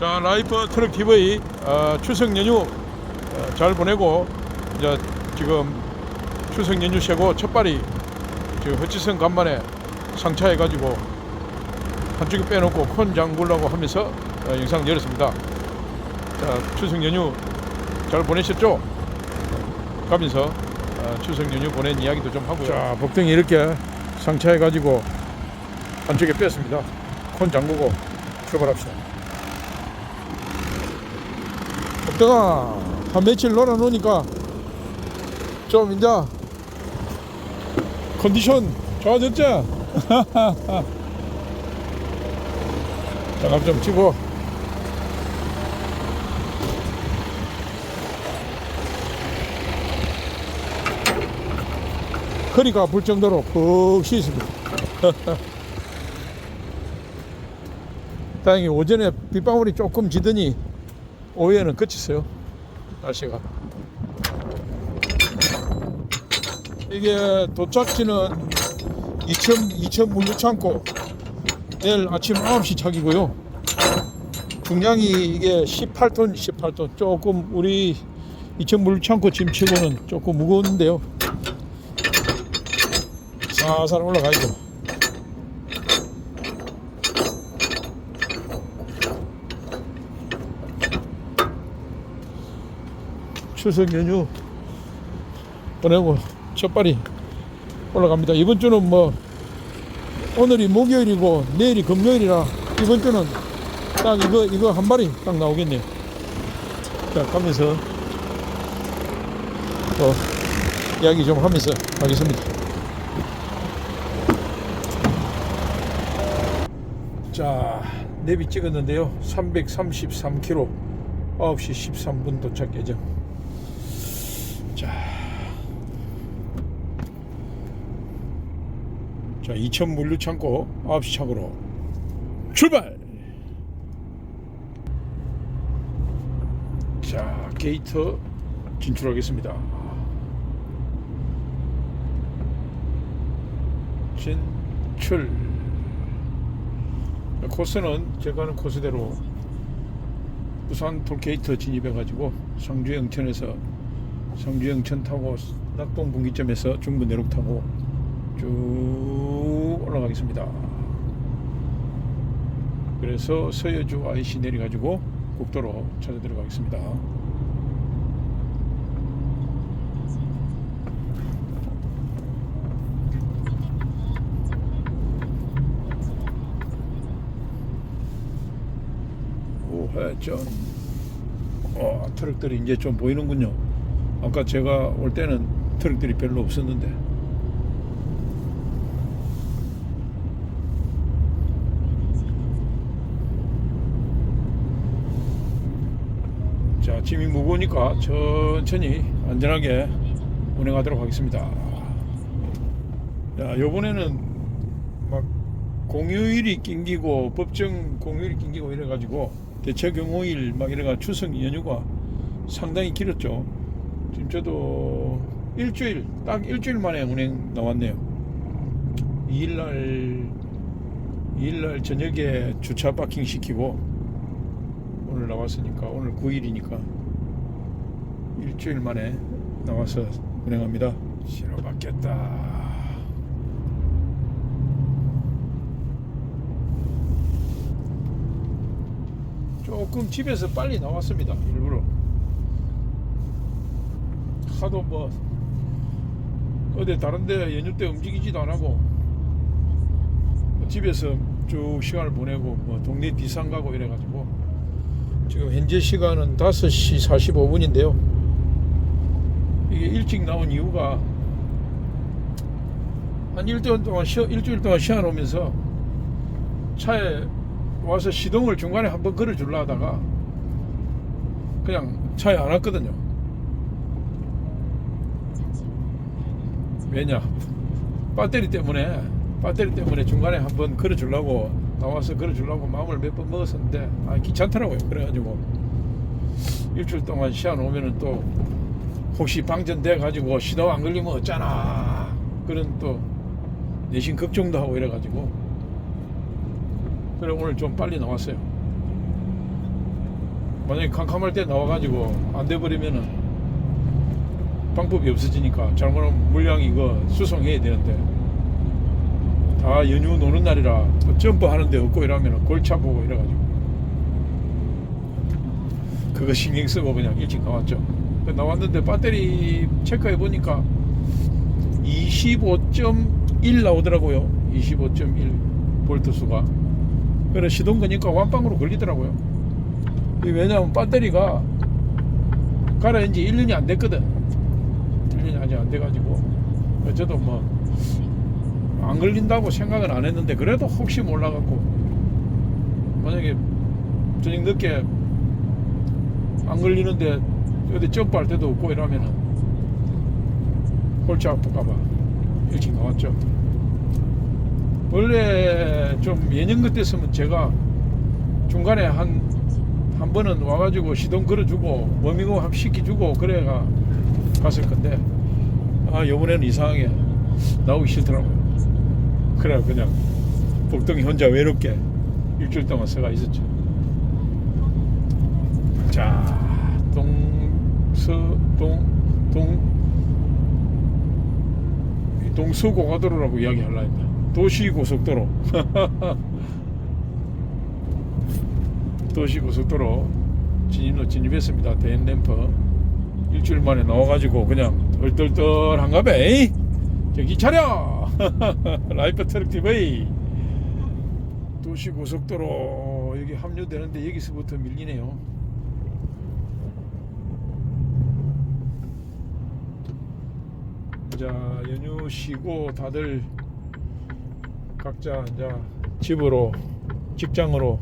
자 라이프 트럭 TV 어, 추석 연휴 어, 잘 보내고 이제 지금 추석 연휴 쉬고 첫발이 지금 허치성 간만에 상차해 가지고 한쪽에 빼놓고 콘 장구려고 하면서 어, 영상 열었습니다. 자 추석 연휴 잘 보내셨죠? 가면서 어, 추석 연휴 보낸 이야기도 좀 하고요. 자 복등이 이렇게 상차해 가지고 한쪽에 뺐습니다. 콘 잠그고 출발합시다. 복등아 한 며칠 놀아 놓으니까 좀 이제 컨디션 좋아졌지? 장갑 좀 치고 허리가 아플 정도로 푹 쉬었습니다. 다행히 오전에 빗방울이 조금 지더니 오후에는 그쳤어요. 날씨가. 이게 도착지는 이천, 이천 물류창고 내일 아침 9시 차기고요. 중량이 이게 18톤, 18톤. 조금 우리 이천 물류창고 짐치고는 조금 무거운데요. 살살 올라가야죠. 추석 연휴 보내고 첫발이 올라갑니다. 이번 주는 뭐 오늘이 목요일이고 내일이 금요일이라 이번 주는 딱 이거 이거 한 발이 딱 나오겠네요. 자 가면서 또 이야기 좀 하면서 가겠습니다. 자 내비 찍었는데요. 333km 9시 13분 도착 예정. 자, 이천 물류 창고 9시 창고로 출발! 자, 게이트 진출하겠습니다. 진출. 코스는 제가 하는 코스대로 부산 톨게이트 진입해가지고 상주 영천에서 상주 영천 타고 낙동 분기점에서 중부 내륙 타고 쭉 올라가겠습니다. 그래서 서여주 IC 내려가지고 국도로 찾아 들어가겠습니다. 우회전. 어, 트럭들이 이제 좀 보이는군요. 아까 제가 올 때는 트럭들이 별로 없었는데. 자, 짐이 무거우니까 천천히 안전하게 운행하도록 하겠습니다. 자, 요번에는 막 공휴일이 낑기고 법정 공휴일이 낑기고 이래가지고 대체 경호일 막 이래가 추석 연휴가 상당히 길었죠. 지금 저도 일주일 딱 일주일 만에 운행 나왔네요. 2일날 2일날 저녁에 주차 파킹 시키고 오늘 나왔으니까 오늘 9일이니까 일주일 만에 나와서 운행합니다. 신호 받겠다. 조금 집에서 빨리 나왔습니다. 일부러 하도 뭐 어디 다른데 연휴 때 움직이지도 안 하고 뭐 집에서 쭉 시간을 보내고 뭐 동네 디산 가고 이래가지고 지금 현재 시간은 5시 45분인데요. 이게 일찍 나온 이유가 한 일주일 동안 쉬어, 일주일 동안 쉬어 놓으면서 차에 와서 시동을 중간에 한번 걸어 줄라 하다가 그냥 차에 안 왔거든요. 왜냐? 배터리 때문에 배터리 때문에 중간에 한번 걸어 주려고 나와서 걸어 주려고 마음을 몇 번 먹었었는데 아 귀찮더라고요. 그래가지고 일주일 동안 쉬어 놓으면은 또 혹시 방전돼 가지고 시동 안 걸리면 어쩌나 그런 또 내심 걱정도 하고 이래가지고 그래 오늘 좀 빨리 나왔어요. 만약에 캄캄할 때 나와가지고 안 돼버리면은 방법이 없어지니까 잘못하면 물량이 이거 수송해야 되는데. 다 연휴 노는 날이라 또 점프하는데 없고 이러면 골치 아프고 이래가지고. 그거 신경 쓰고 그냥 일찍 나왔죠. 그 나왔는데 배터리 체크해 보니까 25.1 나오더라고요. 25.1 볼트 수가. 그래 시동 거니까 완빵으로 걸리더라고요. 이 왜냐하면 배터리가 갈아인 지 1년이 안 됐거든 1년이 아직 안 돼가지고 저도 뭐 안 걸린다고 생각은 안 했는데 그래도 혹시 몰라갖고 만약에 저녁 늦게 안 걸리는데 어디 점프할 때도 없고 이러면은 골치 아플까봐 일찍 나왔죠. 원래 좀 예년 같았으면 제가 중간에 한, 한 번은 와가지고 시동 걸어주고 워밍업 합 시켜주고 그래가 갔을 건데 아 요번에는 이상하게 나오기 싫더라고요. 그래 그냥. 복동이 혼자 외롭게 일주일 동안 서가 있었죠. 자 동서동 동 동서고가도로라고 이야기하려 했다. 도시고속도로. 도시고속도로 진입로 진입했습니다. 대인램프 일주일 만에 나와가지고 그냥 얼떨떨한가 봐? 정신 차려 라이프 트럭 TV 도시 고속도로 여기 합류되는데 여기서부터 밀리네요 자 연휴 쉬고 다들 각자 이제 집으로 직장으로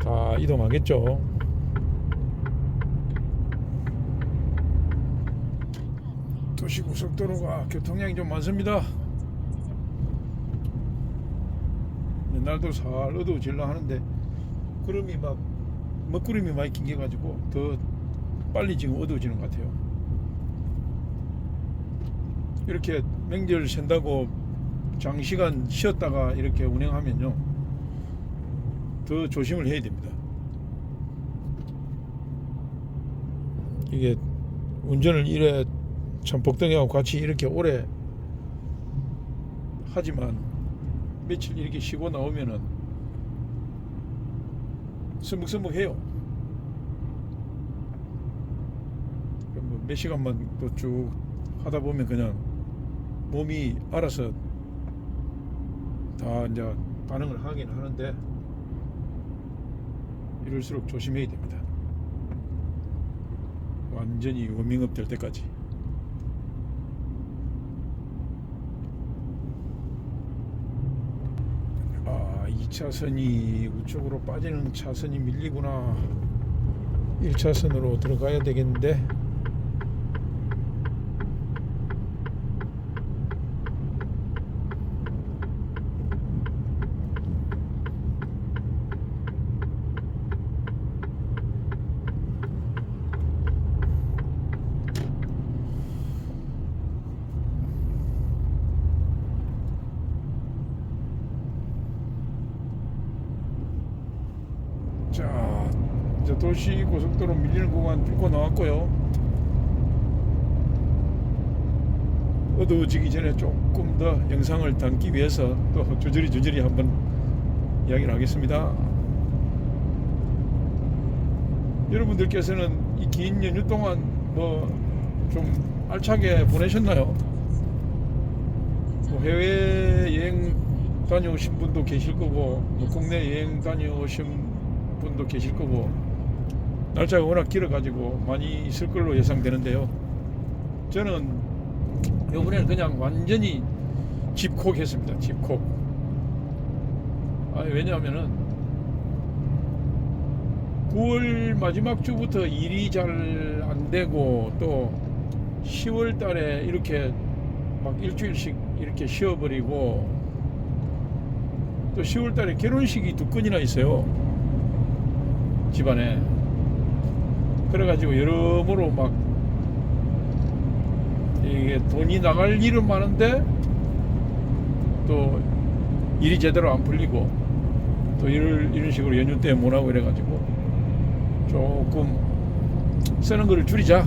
다 이동하겠죠. 도시고속도로가 교통량이 좀 많습니다. 날도 살 어두워질라 하는데 구름이 막 먹구름이 많이 낑겨가지고 더 빨리 지금 어두워지는 것 같아요. 이렇게 명절 샌다고 장시간 쉬었다가 이렇게 운행하면요 더 조심을 해야 됩니다. 이게 운전을 이래 참 복덩이하고 같이 이렇게 오래 하지만 며칠 이렇게 쉬고 나오면은 스묵스묵해요. 그럼 뭐몇 시간만 또 쭉 하다 보면 그냥 몸이 알아서 다 이제 반응을 하긴 하는데 이럴수록 조심해야 됩니다. 완전히 워밍업 될 때까지. 아, 2차선이 우측으로 빠지는 차선이 밀리구나. 1차선으로 들어가야 되겠는데. 자, 이제 도시 고속도로 밀리는 구간 뚫고 나왔고요. 어두워지기 전에 조금 더 영상을 담기 위해서 또 주저리 주저리 한번 이야기를 하겠습니다. 여러분들께서는 이 긴 연휴 동안 뭐 좀 알차게 보내셨나요? 뭐 해외 여행 다녀오신 분도 계실 거고 뭐 국내 여행 다녀오신 분도 계실 거고 날짜가 워낙 길어가지고 많이 있을 걸로 예상되는데요. 저는 이번에는 그냥 완전히 집콕 했습니다. 집콕. 아니 왜냐하면은 9월 마지막 주부터 일이 잘 안 되고 또 10월 달에 이렇게 막 일주일씩 이렇게 쉬어버리고 또 10월 달에 결혼식이 두 건이나 있어요. 집안에. 그래가지고 여러모로 막 이게 돈이 나갈 일은 많은데 또 일이 제대로 안 풀리고 또 이런, 이런 식으로 연휴 때 못하고 이래가지고 조금 쓰는 거를 줄이자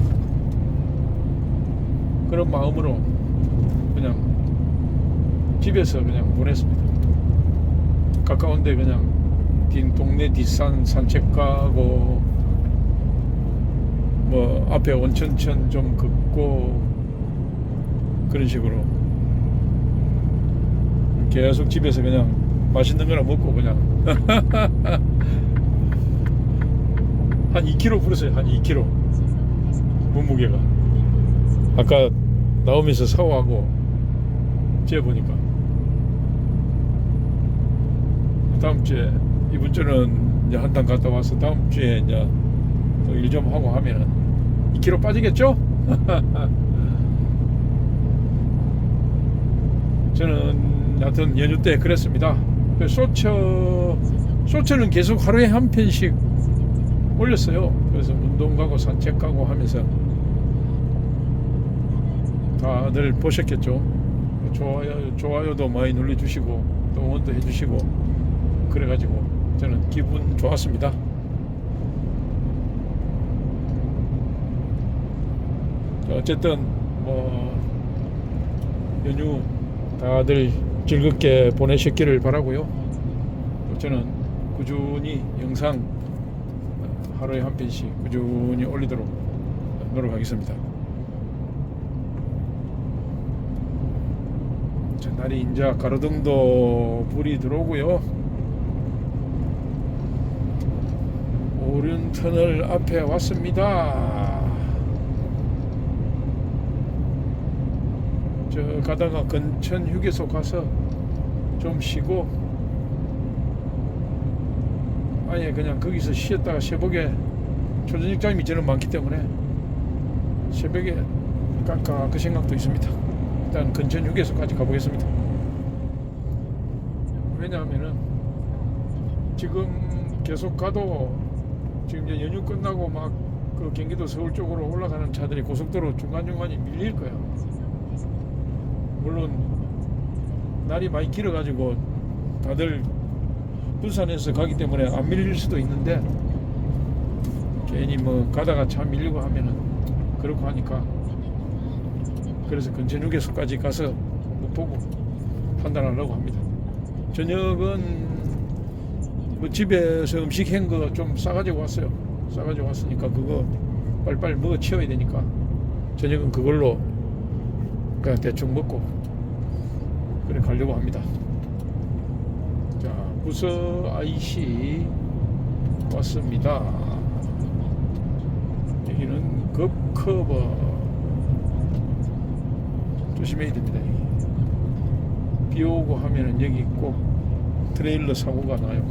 그런 마음으로 그냥 집에서 그냥 보냈습니다. 가까운데 그냥 뒷 동네 뒷산 산책 가고 뭐 앞에 온천천 좀 긋고 그런 식으로 계속 집에서 그냥 맛있는 거나 먹고 그냥. 한 2kg 불었어요 한 2kg 몸무게가. 아까 나오면서 샤워하고 재보니까. 다음 주에 이번 주는 이제 한탕 갔다 와서 다음 주에 이제 일좀 하고 하면은 2kg 빠지겠죠? 저는 여하튼 연휴 때 그랬습니다. 그 소처 소처는 계속 하루에 한 편씩 올렸어요. 그래서 운동 가고 산책 가고 하면서 다들 보셨겠죠? 좋아요 좋아요도 많이 눌러주시고 또 응원도 해주시고 그래가지고 저는 기분 좋았습니다. 어쨌든 뭐 연휴 다들 즐겁게 보내셨기를 바라고요. 또 저는 꾸준히 영상 어, 하루에 한 편씩 꾸준히 올리도록 노력하겠습니다. 자, 날이 이제 가로등도 불이 들어오고요. 오륜 터널 앞에 왔습니다. 저 가다가 근천 휴게소 가서 좀 쉬고 아예 그냥 거기서 쉬었다가 새벽에 초저녁 잠이 저는 많기 때문에 새벽에 갈까 그 생각도 있습니다. 일단 근천 휴게소까지 가보겠습니다. 왜냐하면은 지금 계속 가도 지금 이제 연휴 끝나고 막 그 경기도 서울 쪽으로 올라가는 차들이 고속도로 중간중간에 밀릴 거야. 물론 날이 많이 길어가지고 다들 부산에서 가기 때문에 안 밀릴 수도 있는데 괜히 뭐 가다가 차 밀리고 하면은 그렇고 하니까 그래서 근천 휴게소까지 가서 못 보고 판단하려고 합니다. 저녁은 뭐 집에서 음식 한 거 좀 싸가지고 왔어요. 싸가지고 왔으니까 그거 빨리빨리 먹어 치워야 되니까 저녁은 그걸로 그냥 대충 먹고 그래 가려고 합니다. 자, 부서 IC 왔습니다. 여기는 급커버 조심해야 됩니다. 비 오고 하면은 여기 꼭 트레일러 사고가 나요.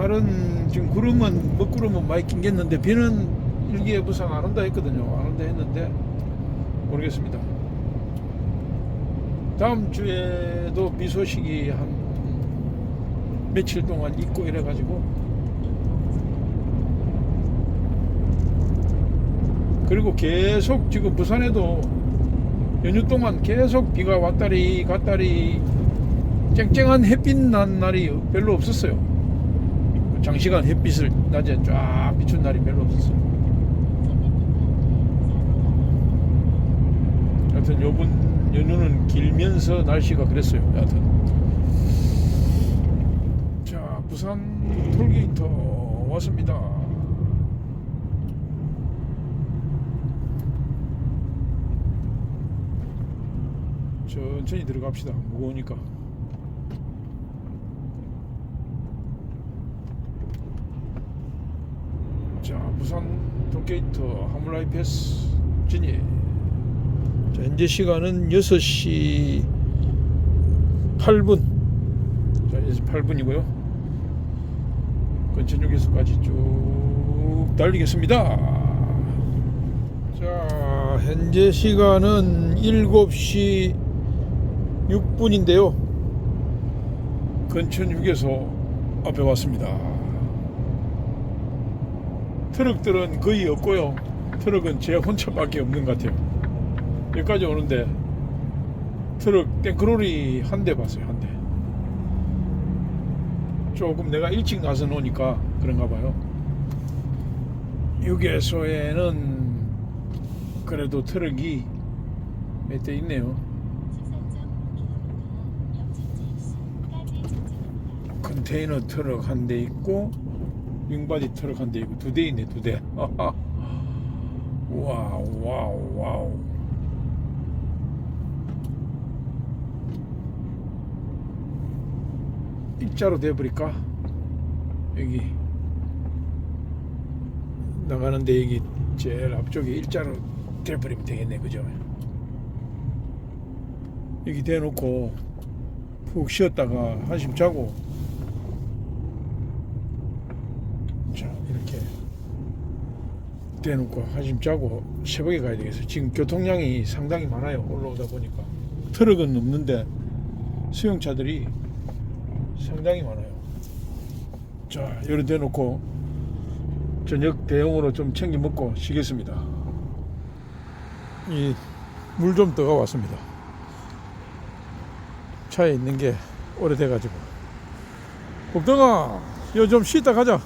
다른 지금 구름은 먹구름은 많이 낑겼는데 비는 일기예보상 안 온다 했거든요. 안 온다 했는데 모르겠습니다. 다음 주에도 비 소식이 한 며칠 동안 있고 이래가지고 그리고 계속 지금 부산에도 연휴 동안 계속 비가 왔다리 갔다리 쨍쨍한 햇빛 난 날이 별로 없었어요. 장시간 햇빛을 낮에 쫙 비춘 날이 별로 없었어요. 하여튼 요번 연휴는 길면서 날씨가 그랬어요. 하여튼 자 부산 톨게이트 왔습니다. 천천히 들어갑시다. 무거우니까. 자 부산 톨게이트 하물라이 패스 진입. 자 현재 시간은 6시 8분. 자 이제 8분이고요. 근천역에서까지 쭉 달리겠습니다. 자 현재 시간은 7시 6분인데요. 근천 휴게소 앞에 왔습니다. 트럭들은 거의 없고요. 트럭은 제 혼자밖에 없는 것 같아요. 여기까지 오는데 트럭 땡크롤이 한대 봤어요 한 대. 조금 내가 일찍 나서 노니까 그런가 봐요. 휴게소에는 그래도 트럭이 몇 대 있네요. 컨테이너 트럭 한 대 있고 윙바디 트럭 한대 있고 두대 있네 두 대. 와우 와우 와우. 일자로 돼버릴까? 여기 나가는데 여기 제일 앞쪽에 일자로 돼버리면 되겠네 그죠? 여기 대놓고 푹 쉬었다가 한숨 자고 자 이렇게 대놓고 한숨 자고 새벽에 가야 되겠어 지금 교통량이 상당히 많아요 올라오다 보니까. 트럭은 없는데 수용차들이 상당히 많아요. 자 요런 대놓고 저녁 대용으로 좀 챙겨 먹고 쉬겠습니다. 이 물 좀 떠가 왔습니다. 차에 있는 게 오래돼 가지고. 복덩아 이거 좀 쉬다 가자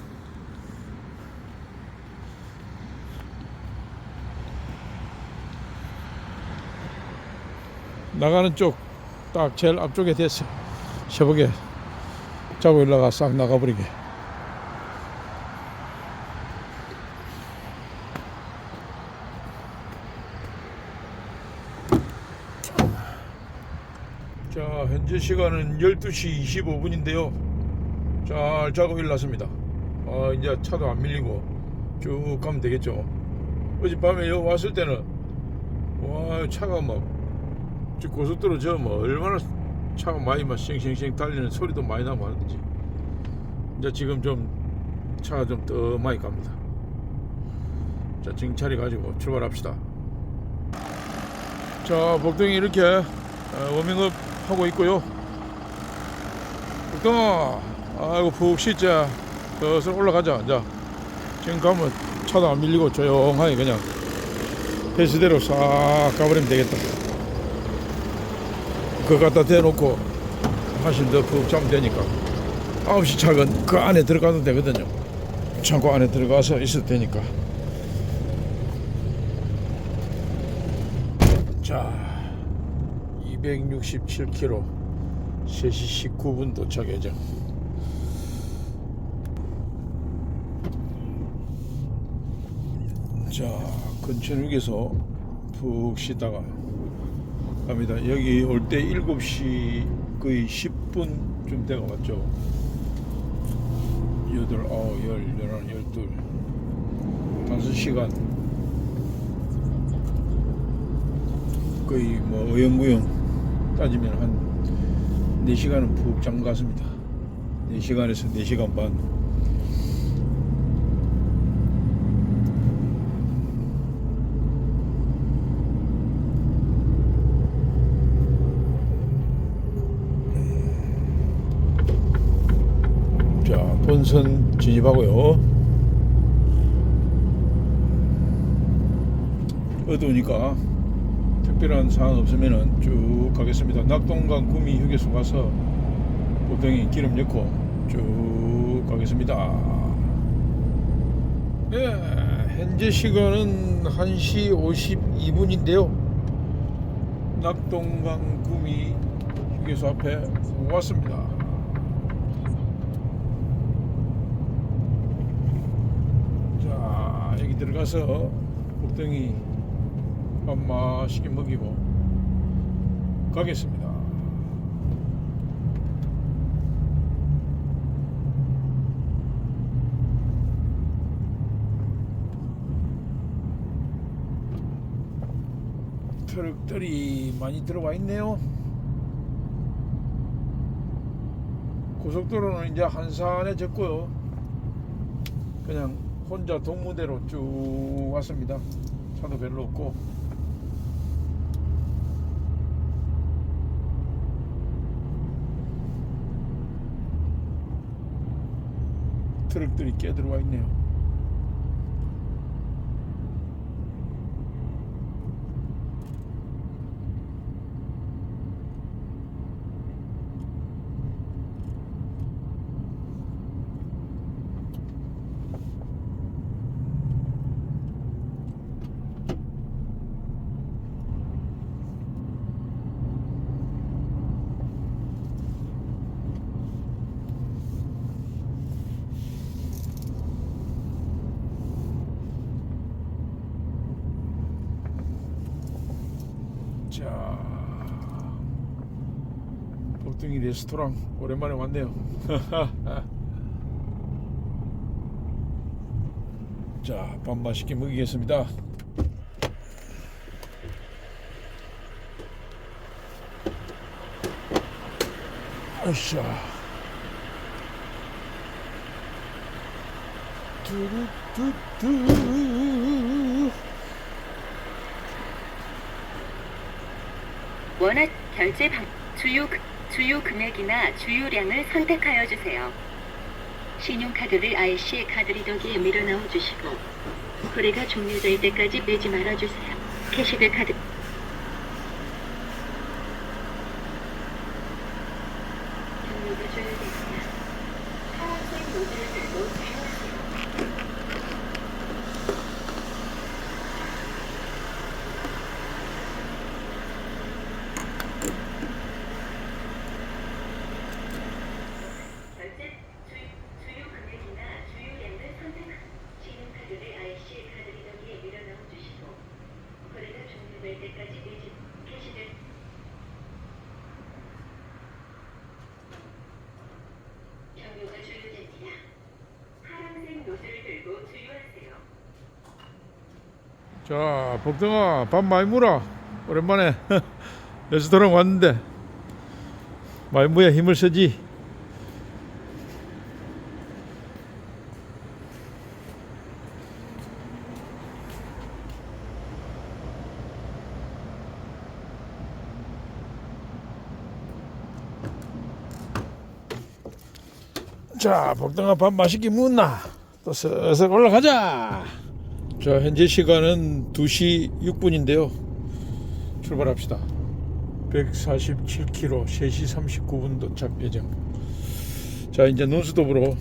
나가는 쪽 딱 제일 앞쪽에 됐어 새벽에 자고 일어나가 싹 나가버리게. 자 현재 시간은 12시 25분인데요. 잘 자고 일어났습니다. 아 이제 차도 안 밀리고 쭉 가면 되겠죠. 어젯밤에 여기 왔을 때는 와 차가 막 저 고속도로 저 뭐 얼마나 차가 많이 막 쌩쌩쌩 달리는 소리도 많이 나고 하는지. 이제 지금 좀 차가 좀 더 많이 갑니다. 자 정차리 가지고 출발합시다. 자 복덩이 이렇게 어, 워밍업 하고 있고요. 복덩아 아이고 푹 쉬자. 슬슬 올라가자. 자 지금 가면 차도 안 밀리고 조용하게 그냥 배수대로 싹 가버리면 되겠다 그거 갖다 대놓고 한심 더푹 자면 되니까 9시 차건 그 안에 들어가도 되거든요. 창고 안에 들어가서 있어도 되니까. 자 267km 3시 19분 도착 예정. 자 근천역에서 푹 쉬다가 갑니다. 여기 올 때 7시 거의 10분쯤 돼가 왔죠. 8, 9, 10, 11, 12 5시간 거의 뭐 어영부영 따지면 한 4시간은 푹 잠갔습니다. 4시간에서 4시간 반 자, 본선 진입하고요. 어두우니까 특별한 사항 없으면은 쭉 가겠습니다. 낙동강 구미 휴게소 가서 보통이 기름 넣고 쭉 가겠습니다. 네, 현재 시간은 1시 52분인데요. 낙동강 구미 휴게소 앞에 왔습니다. 자 여기 들어가서 복덩이 밥 맛있게 먹이고 가겠습니다. 트럭들이 많이 들어와 있네요. 고속도로는 이제 한산해졌고요. 그냥 혼자 동무대로 쭉 왔습니다. 차도 별로 없고. 트럭들이 꽤 들어와 있네요. 자, 복둥이 레스토랑 오랜만에 왔네요. 자, 밥 맛있게 먹이겠습니다. 으쌰. 두루두두. 원하 결제 방 주요 그- 주요 금액이나 주유량을 선택하여 주세요. 신용카드를 IC 카드 리더기에 밀어 넣어 주시고 거래가 종료될 때까지 빼지 말아 주세요. 캐시백 카드 종료가 종료됐습니다. 파란색 노즐을 들고 주유하세요. 결제 주, 주요 금액이나 주유량을 선택 신용카드를 IC 카드 리더기에 밀어 넣어 주시고 거래가 종료될 때까지 매집 캐시를 경로가 종료됩니다. 파란색 노즐을 들고 주유하세요. 자, 복덩아, 밥 많이 물어. 오랜만에 레스토랑 왔는데 많이 무야 힘을 쓰지. 자, 복덩아 밥 맛있게 묵나? 또 슬슬 올라가자. 자, 현재 시간은 2시 6분인데요. 출발합시다. 147km, 3시 39분 도착 예정. 자, 이제 논스톱으로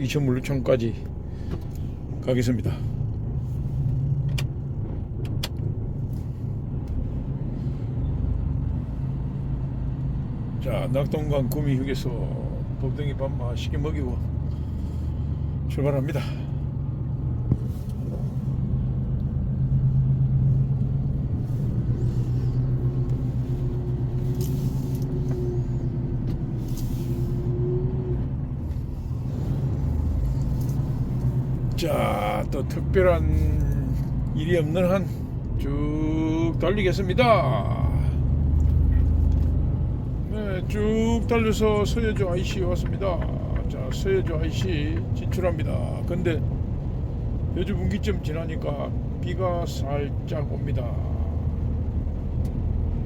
이천 물류청까지 가겠습니다. 자, 낙동강 구미 휴게소 복덩이 밥 맛있게 먹이고 출발합니다. 자, 또 특별한 일이 없는 한 쭉 달리겠습니다. 네, 쭉 달려서 서해주 IC 왔습니다. 자, 서해주 IC 진출합니다. 근데 여주 분기점 지나니까 비가 살짝 옵니다.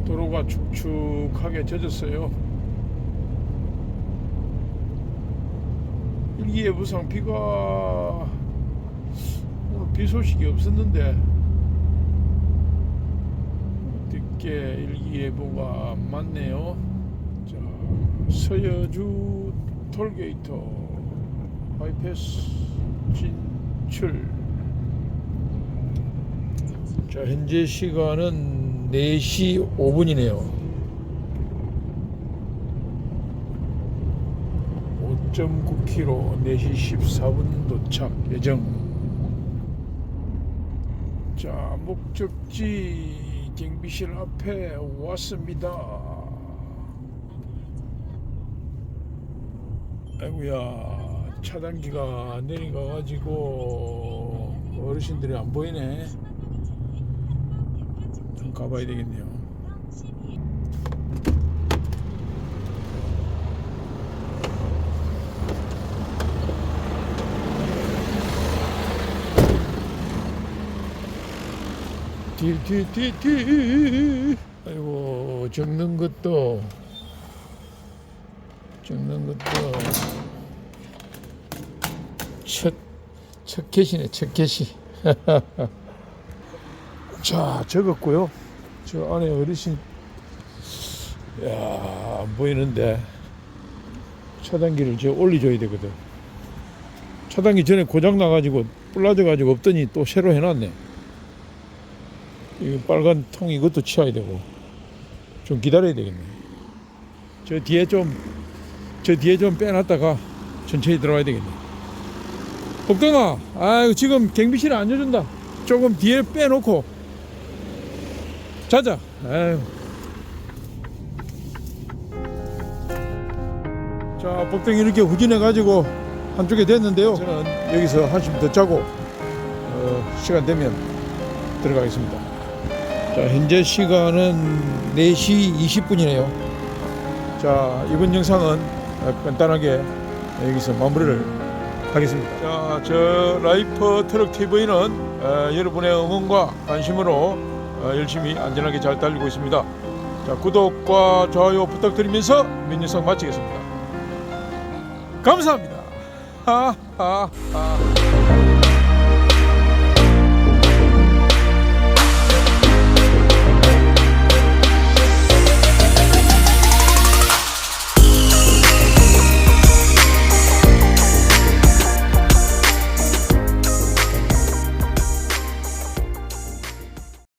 도로가 축축하게 젖었어요. 일기예보상 비가 비 소식이 없었는데 늦게 일기예보가 맞네요. 자, 서여주 톨게이트 바이패스 진출. 자, 현재 시간은 4시 5분이네요. 5.9km 4시 14분 도착 예정. 자, 목적지 경비실 앞에 왔습니다. 아이고야, 차단기가 내려가 가지고 어르신들이 안 보이네. 좀 가봐야 되겠네 요. 뒤뒤뒤뒤 아이고 적는 것도. 적는 것도. 첫, 첫 캐시네 첫 캐시. 자 적었고요. 저 안에 어르신. 야 안 보이는데. 차단기를 저 올려줘야 되거든. 차단기 전에 고장 나가지고 불나져가지고 없더니 또 새로 해놨네 이 빨간 통 이것도 치워야 되고 좀 기다려야 되겠네. 저 뒤에 좀 저 뒤에 좀 빼놨다가 천천히 들어가야 되겠네. 복덩아, 아 지금 경비실에 안 줘준다. 조금 뒤에 빼놓고 자자. 아유. 자, 복덩이 이렇게 후진해 가지고 한쪽에 됐는데요. 저는 여기서 한숨 더 자고 어, 시간 되면 들어가겠습니다. 자, 현재 시간은 4시 20분이네요. 자, 이번 영상은 어, 간단하게 여기서 마무리를 하겠습니다. 자, 저 라이프 트럭 TV는 어, 여러분의 응원과 관심으로 어, 열심히 안전하게 잘 달리고 있습니다. 자, 구독과 좋아요 부탁드리면서 민유성 마치겠습니다. 감사합니다. 하하하.